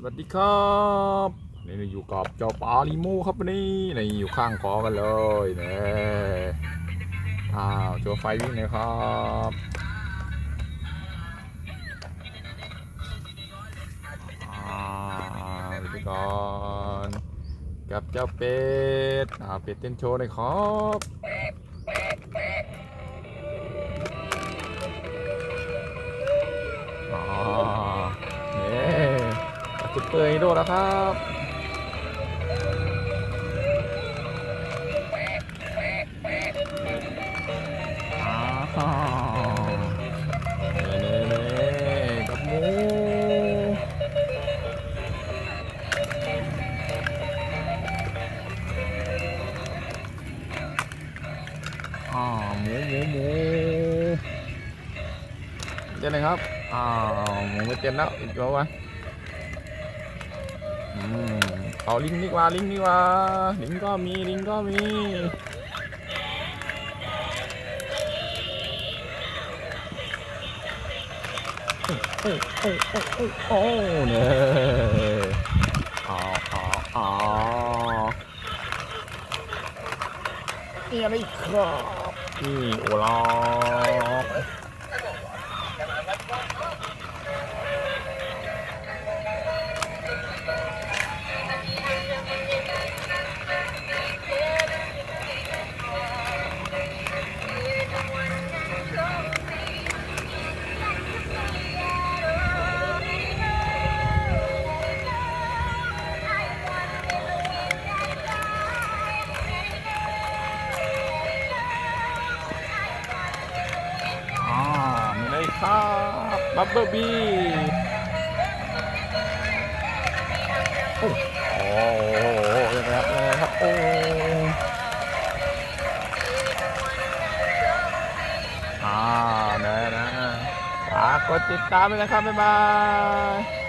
สวัสดีครับนี่เราอยู่กับเจ้าปลาลิโมครับนี่นี่อยู่ข้างคอกันเลยนี่อ้าวโชว์ไฟวิ่งน่อยครับอ่าไปก่อนกับเจ้าเป็ดอ่าเป็ดเต้นโชว์หน่อยครับุดเปยโดดแล้วครับอ้าวเน่เน่กับหมูอ่าหมูหมูหมูเจ๊เลยครับ อ้าวหมูไม่เต็มแล้วอีกแล้ววะ เอาลิงดีกว่าลิงดีกว่าลิงก็มีลิงก็มีโอ้โอ้โอ้โอ้โอ้เนี่ยอ๋ออ๋ออ๋อนี่อะไรครับนี่โอลา ครับบับเบอร์บีโอ้โหยังไงครับยังไงครับ โอ้อ่านะนะฝากกดติดตามด้วยนะครับ บ๊ายบาย